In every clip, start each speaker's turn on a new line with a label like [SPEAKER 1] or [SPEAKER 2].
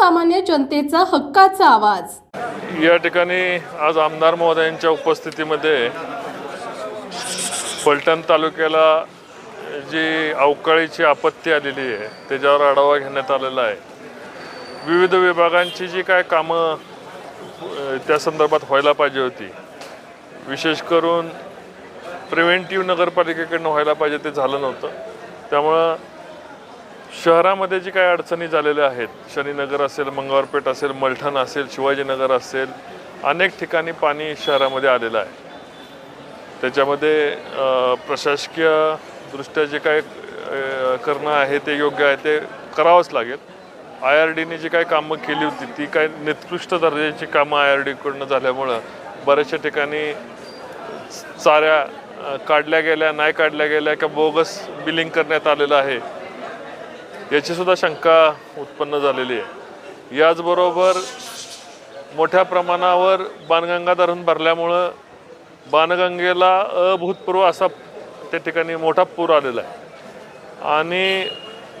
[SPEAKER 1] सर्वसामान्य जनतेचा हक्काचा आवाज.
[SPEAKER 2] या ठिकाणी आज आमदार महोदयांच्या उपस्थितीमध्ये पलटण तालुक्याला जी अवकाळीची आपत्ती आलेली आहे त्याच्यावर आढावा घेण्यात आलेला आहे. विविध विभागांची जी काय कामं त्या संदर्भात व्हायला पाहिजे होती. विशेष करून प्रिव्हेंटिव्ह नगरपालिकेकडनं व्हायला पाहिजे ते झालं नव्हतं. त्यामुळं शहरामध्ये जी काही अडचणी झालेल्या आहेत शनीनगर असेल मंगळवारपेठ असेल मलठण असेल शिवाजीनगर असेल अनेक ठिकाणी पाणी शहरामध्ये आलेलं आहे. त्याच्यामध्ये प्रशासकीय दृष्ट्या जे काय करणं आहे ते योग्य आहे ते करावंच लागेल. आय आर डीने जी काही कामं केली होती ती काय निकृष्ट दर्जाची कामं आय आर डीकडनं झाल्यामुळं बऱ्याचशा ठिकाणी चाऱ्या काढल्या गेल्या नाही काढल्या गेल्या किंवा बोगस बिलिंग करण्यात आलेलं आहे. याचीसुद्धा शंका उत्पन्न झालेली आहे. याचबरोबर मोठ्या प्रमाणावर बाणगंगा धरण भरल्यामुळं बाणगंगेला अभूतपूर्व असा त्या ठिकाणी मोठा पूर आलेला आहे. आणि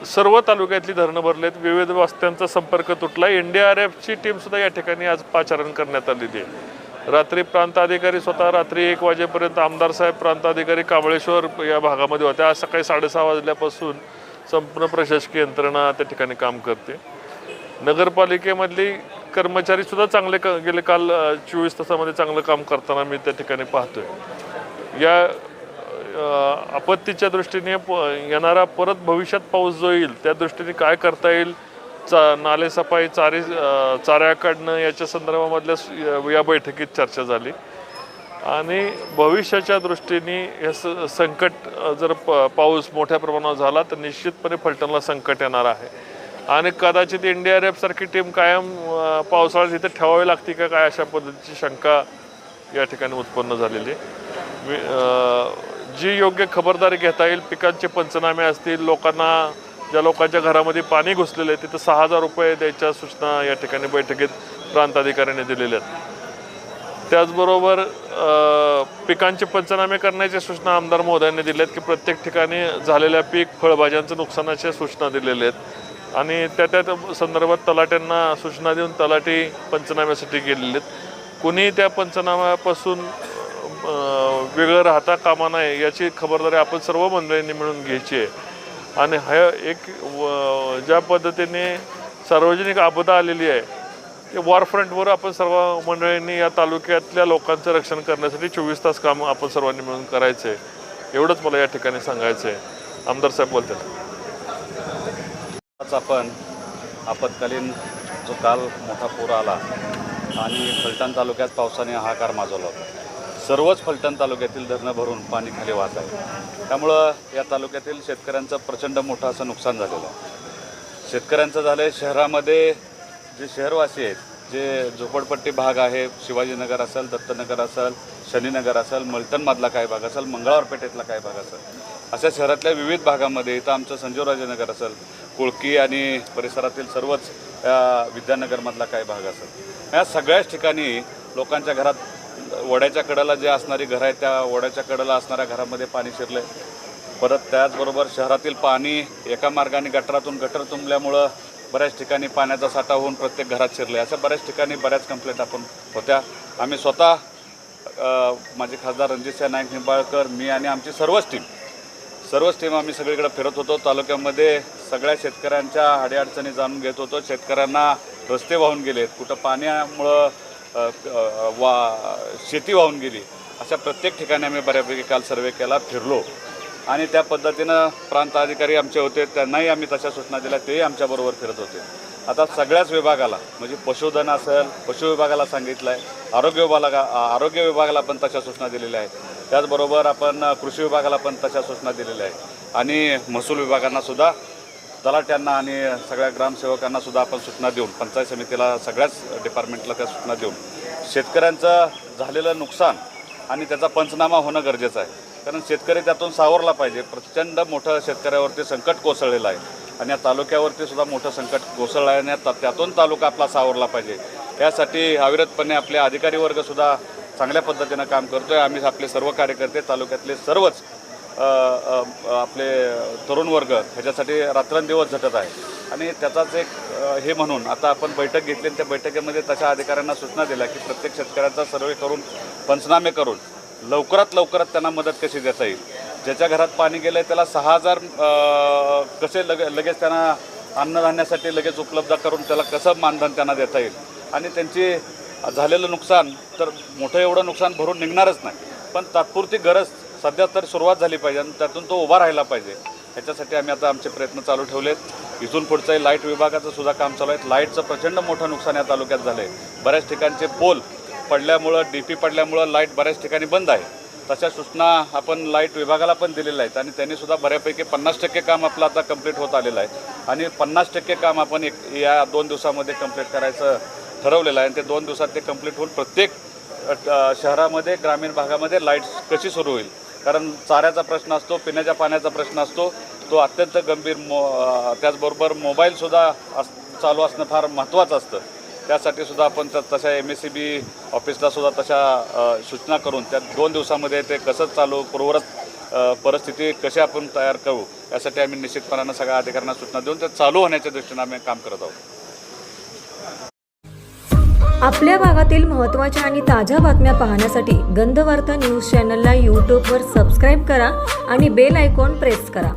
[SPEAKER 2] सर्व तालुक्यातली धरणं भरलेत विविध वस्त्यांचा संपर्क तुटला एन डी आर एफची टीमसुद्धा या ठिकाणी आज पाचारण करण्यात आलेली आहे. रात्री प्रांताधिकारी स्वतः रात्री एक वाजेपर्यंत आमदार साहेब प्रांताधिकारी काबळेश्वर या भागामध्ये होत्या आज सकाळी साडेसहा वाजल्यापासून संपूर्ण प्रशासकीय यंत्रणा त्या ठिकाणी काम करते. नगरपालिकेमधली कर्मचारी सुद्धा चांगले क गेले काल चोवीस तासामध्ये चांगलं काम करताना मी त्या ठिकाणी पाहतोय. या आपत्तीच्या दृष्टीने प येणारा परत भविष्यात पाऊस जो येईल त्या दृष्टीने काय करता येईल चा नालेसफाई चारी चाऱ्या काढणं याच्या संदर्भामधल्या या बैठकीत चर्चा झाली. आणि भविष्याच्या दृष्टीने हे स संकट जर प पाऊस मोठ्या प्रमाणावर झाला तर निश्चितपणे फलटणला संकट येणार आहे. आणि कदाचित एन डी आर एफसारखी टीम कायम पावसाळ्यात इथे ठेवावी लागते का काय अशा पद्धतीची शंका या ठिकाणी उत्पन्न झालेली मी जी योग्य खबरदारी घेता येईल पिकांचे पंचनामे असतील लोकांना ज्या लोकांच्या घरामध्ये पाणी घुसलेलं आहे तिथं सहा हजार रुपये द्यायच्या सूचना या ठिकाणी बैठकीत प्रांताधिकाऱ्यांनी दिलेल्या आहेत. त्याचबरोबर पिकांचे पंचनामे करण्याच्या सूचना आमदार महोदयांनी दिल्या आहेत की प्रत्येक ठिकाणी झालेल्या पीक फळभाज्यांचं नुकसानाच्या सूचना दिलेल्या आहेत. आणि त्या त्या संदर्भात तलाट्यांना सूचना देऊन तलाठी पंचनाम्यासाठी गेलेले आहेत. कुणीही त्या पंचनाम्यापासून वेगळं राहता कामा नये याची खबरदारी आपण सर्व मंडळींनी मिळून घ्यायची आहे. आणि हा एक व- ज्या पद्धतीने सार्वजनिक आपदा आलेली आहे ते वॉरफ्रंटवर आपण सर्व मंडळींनी या तालुक्यातल्या लोकांचं रक्षण करण्यासाठी चोवीस तास काम आपण सर्वांनी मिळून करायचं आहे एवढंच मला या ठिकाणी सांगायचं आहे आमदार साहेब बोलतात.
[SPEAKER 3] आज आपण आपत्कालीन जो काल मोठा पूर आला आणि फलटण तालुक्यात पावसाने हाकार माजवला होता. सर्वच फलटण तालुक्यातील धरणं भरून पाणी खाली वाहत आहे. त्यामुळं या तालुक्यातील शेतकऱ्यांचं प्रचंड मोठं असं नुकसान झालेलं आहे. शेतकऱ्यांचं झालं आहे शहरामध्ये जे शहरवासी आहेत जे झोपडपट्टी भाग आहे शिवाजीनगर असेल दत्तनगर असेल शनीनगर असेल मलटणमधला काही भाग असेल मंगळवार पेठेतला काही भाग असेल अशा शहरातल्या विविध भागामध्ये इथं आमचं संजीवराजेनगर असेल कुळकी आणि परिसरातील सर्वच विद्यानगरमधला काही भाग असेल. या सगळ्याच ठिकाणी लोकांच्या घरात वड्याच्या कडेला जे असणारी घरं आहेत त्या वड्याच्या कडेला असणाऱ्या घरामध्ये पाणी शिरलं परत त्याचबरोबर शहरातील पाणी एका मार्गाने गटरातून गटर तुंबल्यामुळं बऱ्याच ठिकाणी पाण्याचा साठा होऊन प्रत्येक घरात शिरले. अशा बऱ्याच ठिकाणी बऱ्याच कंप्लेंट आपण होत्या. आम्ही स्वतः माझे खासदार रणजितसिंह नाईक निंबाळकर मी आणि आमची सर्वच टीम सर्वच टीम आम्ही सगळीकडे फिरत होतो. तालुक्यामध्ये सगळ्या शेतकऱ्यांच्या अडीअडचणी जाणून घेत होतो. शेतकऱ्यांना रस्ते वाहून गेलेत. कुठं पाण्यामुळं वा शेती वाहून गेली. अशा प्रत्येक ठिकाणी आम्ही बऱ्यापैकी काल सर्वे केला फिरलो. आणि त्या पद्धतीनं प्रांत अधिकारी आमचे होते त्यांनाही आम्ही तशा सूचना दिल्या तेही आमच्याबरोबर फिरत होते. आता सगळ्याच विभागाला म्हणजे पशुधन असेल पशु विभागाला सांगितलं आहे आरोग्य विभागाला आरोग्य विभागाला पण तशा सूचना दिलेल्या आहेत. त्याचबरोबर आपण कृषी विभागाला पण तशा सूचना दिलेल्या आहेत. आणि महसूल विभागांना सुद्धा तलाट्यांना आणि सगळ्या ग्रामसेवकांना सुद्धा आपण सूचना देऊन पंचायत समितीला सगळ्याच डिपार्टमेंटला त्या सूचना देऊन शेतकऱ्यांचं झालेलं नुकसान आणि त्याचा पंचनामा होणं गरजेचं आहे. कारण शेतकरी त्यातून सावरला पाहिजे. प्रचंड मोठं शेतकऱ्यावरती संकट कोसळलेलं आहे. आणि या तालुक्यावरती सुद्धा मोठं संकट कोसळलं आहे आणि त्या- त्यातून तालुका आपला सावरला पाहिजे. त्यासाठी अविरतपणे आपले अधिकारी वर्गसुद्धा चांगल्या पद्धतीनं काम करतो आहे आम्ही आपले सर्व कार्यकर्ते तालुक्यातले सर्वच आपले तरुण वर्ग ह्याच्यासाठी रात्रंदिवस झटत आहे. आणि त्याचाच एक हे म्हणून आता आपण बैठक घेतली आणि त्या बैठकीमध्ये तशा अधिकाऱ्यांना सूचना दिल्या की प्रत्येक शेतकऱ्याचा सर्वे करून पंचनामे करून लवकरात लवकरात त्यांना मदत कशी देता येईल? ज्याच्या घरात पाणी गेलं आहे त्याला सहा हजार कसे लगे लगेच त्यांना अन्नधान्यासाठी लगेच उपलब्ध करून त्याला कसं मानधन त्यांना देता येईल? आणि त्यांची झालेलं नुकसान तर मोठं एवढं नुकसान भरून निघणारच नाही. पण तात्पुरती गरज सध्या तर सुरुवात झाली पाहिजे आणि त्यातून तो उभा राहिला पाहिजे. ह्याच्यासाठी आम्ही आता आमचे प्रयत्न चालू ठेवलेत. इथून पुढचंही लाइट विभागाचं सुद्धा काम चालू आहे. लाईटचं प्रचंड मोठं नुकसान या तालुक्यात झालं आहे बऱ्याच ठिकाणचे पोल पडल्यामुळं डी पी पडल्यामुळं लाइट बऱ्याच ठिकाणी बंद आहे. तशा सूचना आपण लाइट विभागाला पण दिलेल्या आहेत आणि त्यांनीसुद्धा बऱ्यापैकी पन्नास टक्के काम आपलं आता कंप्लीट होत आलेलं आहे. आणि पन्नास टक्के काम आपण एक या दोन दिवसामध्ये कंप्लीट करायचं ठरवलेलं आहे आणि ते दोन दिवसात ते कंप्लीट होऊन प्रत्येक शहरामध्ये ग्रामीण भागामध्ये लाइट कशी सुरू होईल? कारण चाऱ्याचा प्रश्न असतो पिण्याच्या पाण्याचा प्रश्न असतो तो अत्यंत गंभीर मो त्याचबरोबर मोबाईलसुद्धा अस चालू असणं फार महत्त्वाचं असतं. त्यासाठी सुद्धा आपण तशा एम एस सी बी ऑफिसला सुद्धा तशा सूचना करून त्या दोन दिवसामध्ये ते कसं चालू पूर्वरत परिस्थिती कशी आपण तयार करू यासाठी आम्ही निश्चितपणानं सगळ्या अधिकाऱ्यांना सूचना देऊन ते चालू होण्याच्या दृष्टीनं आम्ही काम करत आहोत.
[SPEAKER 4] आपल्या भागातील महत्त्वाच्या आणि ताज्या बातम्या पाहण्यासाठी गंधवार्ता न्यूज चॅनलला यूट्यूबवर सबस्क्राईब करा आणि बेल आयकॉन प्रेस करा.